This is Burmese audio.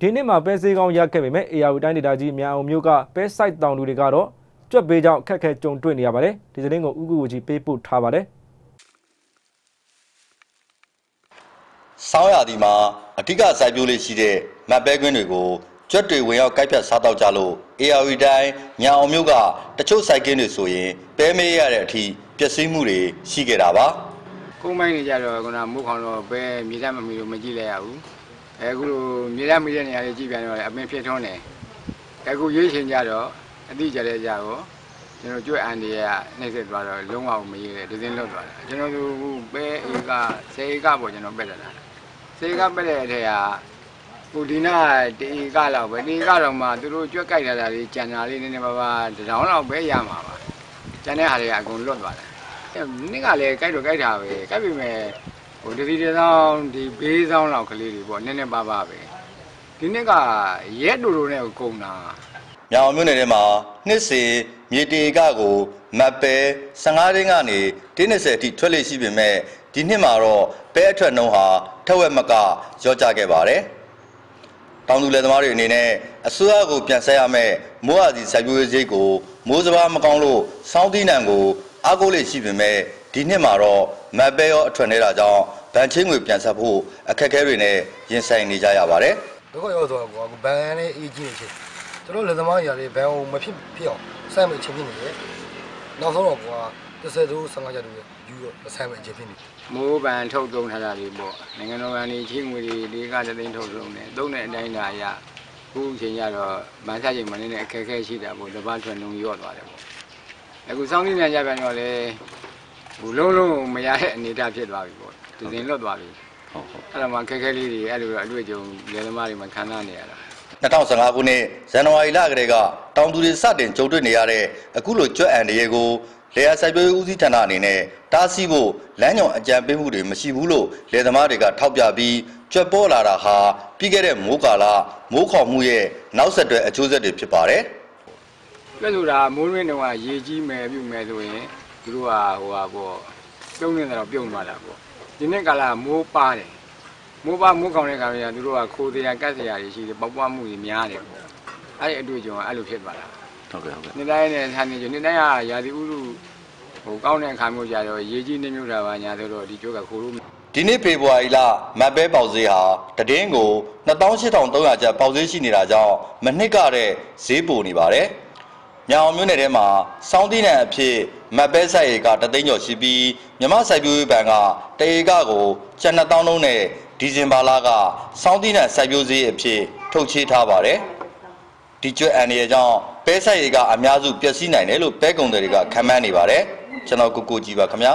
ဒီနှစ်မှာပဲစေးကောင်းရခဲ့ပေမဲ့ AR တိုင်းဒေသကြီးမြန်အောင်မြို့ကပဲစိုက်တောင်သူတွေကတော့ကြွက်ပေးကြောင့်အခက်အခဲကြုံတွေ့နေရပါတယ်ဒီသတင်းကိုဥက္ကူကြီးပေးပို့ထားပါတယ်ဆောင်းရာသီမှာအဓိကစိုက်ပျိုးလေးရှိတဲ့မတ်ပဲကွင်းတွေကိုကြွက်တွေဝင်ရောက်ကိုက်ဖြတ်စားတော့ကြလို့ AR တိုင်းညာအောင်မြို့ကတချို့စိုက်ကင်းတွေဆိုရင်ပဲမေးရတဲ့အထိပျက်စီးမှုတွေရှိခဲ့တာပါကုန်းမိုင်းနေကြတော့ခုနမုတ်ခေါင်တော့ပဲမြေသားမမီလို့မကြည့်လိုက်ရဘူး အဲအခုလိုမြေသားမီတဲ့နေရာလေးကြည့်ပြန်တော့အပင်ဖြစ်ထွန်းတယ်အခုရွေးချင်ကြတော့အတိကြတဲ့ကြတော့ကျွန်တော်ကြွက်အန်ဒီကနှိမ့်ဆက်သွားတော့လုံးဝမရေးတယ်ဒဇင်းလွတ်သွားတာကျွန်တော်တို့ပဲဧက10ဧကပေါ့ကျွန်တော်ပက်တာ10ဧကပက်တဲ့အထက်ကဟိုဒီနာတဧကလောက်ပဲတဧကတော့မှသူတို့ကြွက်ကြိုက်တာလေးကြံတာလေးနည်းနည်းပါးပါးတထောင်လောက်ပဲရမှာပါကျန်တဲ့ဟာတွေကအကုန်လွတ်သွားတယ်နေ့ကလည်းကြိုက်တော့ကြိုက်တာပဲကြိုက်ပြီမဲ့ ဟိုတတိတဆောင်ဒီဘေးဆောင်လောက်ကလေးတွေပေါ့နည်းနည်းပါးပါးပဲဒီနေ့ကရဲတူတူနဲ့ကုန်တာညာအောင်မြို့နယ်ထဲမှာနှစ်စဉ်မြေတေကကိုမတ်ပဲ15ရင်းကနေ30အထိထွက်လေရှိပေမဲ့ဒီနှစ်မှာတော့ပဲအထွက်နှုန်းဟာထက်ဝက်မကရော့ကျခဲ့ပါတယ်တောင်သူလယ်သမားတွေအနေနဲ့အစိုးရကိုပြန်ဆက်ရမယ်မိုးအစီစိုက်ပျိုးရေးစိတ်ကိုမိုးစဘာမကောင်းလို့စောင်းသီးနှံကိုအားကိုးလေးရှိပေမဲ့ ဒီနှစ်မှာတော့မတ်ပဲရောအထွက်နေတာကြောင့်ဗန်ချင်းငွေပြန်ဆက်ဖို့အခက်အခဲတွေနဲ့ရင်ဆိုင်နေကြရပါတယ်ဒုက္ခရောက်တော့ကွာဘန်နဲ့အေးကြီးနေချင်ကျွန်တော်လက်သမားညာလေးဘန်ကိုမဖြစ်ဖြစ်အောင်စိုက်မဲ့ချင်းဖြစ်နေတယ်နောက်ဆုံးတော့ကွာ30တို့15ကျပ်တို့ယူတော့စိုက်မဲ့ချင်းဖြစ်နေမိုးပန်ထုတ်သုံးထားတာတွေပေါ့နိုင်ငံတော်ကနေချင်းငွေတွေဒီကတသိန်းထုတ်သုံးတယ်သုံးတဲ့အတိုင်းဒါအရခုအချိန်ကျတော့မန်းစားချိန်မနေနဲ့အခက်အခဲရှိတာပေါ့တပတ်ထွက်နှုံရော့သွားတယ်ပေါ့အခုစောင်းနေကြပြန်တော့လေ ဟိုလုံးလုံးမရတဲ့အနေအထားဖြစ်သွားပြီပေါ့ဒဇင်းလွတ်သွားပြီဟုတ်ဟုတ်အဲ့ဒါမှခက်ခဲလေးတွေအဲ့လိုတော့အတွေ့အကြုံလယ်သမားတွေမှာခံစားနေရတာ2015ခုနှစ်ဇန်နဝါရီလကတည်းကတောင်သူတွေစတင်ကြုံတွေ့နေရတဲ့အခုလိုကြွက်အန်တရေကိုလေယာစိုက်ပျိုးရေးဦးစီးဌာနအနေနဲ့တားဆီးဖို့လမ်းညွန်အကြံပေးမှုတွေမရှိဘူးလို့လယ်သမားတွေကထောက်ပြပြီးကြွက်ပေါ်လာတာဟာပြီးခဲ့တဲ့မိုးကာလမိုးခေါင်မှုရဲ့နောက်ဆက်တွဲအကျိုးဆက်တွေဖြစ်ပါတယ်ပြည့်ဆိုတာမိုးရင်းတုန်းကရေကြီးမယ်ပြုမယ်ဆိုရင် သူတို့ကဟိုဟာပေါ့ပြုံးနေတာတော့ပြုံးသွားတာပေါ့ဒီနေ့ကာလမိုးပါတယ်မိုးပါမိုးခေါင်တဲ့ခါကျရင်သူတို့ကခိုးတရားကတ်စရာတွေရှိတယ်ပေါက်ပွားမှုတွေများတယ်ပေါ့အဲ့ဒီအတွေ့အကြုံကအဲ့လိုဖြစ်သွားတာဟုတ်ကဲ့ဟုတ်ကဲ့နေ့တိုင်းနဲ့ဆန်းနေကြနေ့တိုင်းကရာသီဥတုဟိုကောင်းတဲ့အခါမျိုးကြတော့ရေကြီးနေမျိုးတာပါညာဆိုတော့ဒီကျိုးကခိုးလို့ဒီနေ့ဖေဖော်ဝါရီလမတ်ပဲပေါက်ဈေးဟာတည်င်းကို28300ကျပ်ပေါက်ဈေးရှိနေတာကြောင့်မနှစ်ကတဲ့ဈေးပိုနေပါတယ်။မြောင်မြို့နယ်ထဲမှာစောင်းသီးနှံအဖြစ် မတ်ပဲဆိုင်ရေကတသိန်းကျော်ရှိပြီးမြမစိုက်ပျိုးရေးဘဏ်ကတရေကကိုကျပ်2000လုံးနဲ့ဒီဇင်ဘာလကစောင်းသီးနှံစိုက်ပျိုးဈေးအဖြစ်ထုတ်ချေးထားပါတယ်။ဒီကျွဲ့အန်ရဲ့ကြောင့်ပဲဆိုင်ရေကအများစုပျက်စီးနိုင်တယ်လို့ပဲကုန်တွေကခန့်မှန်းနေပါတယ်။ကျွန်တော်ကိုကိုကြည်ပါခင်ဗျာ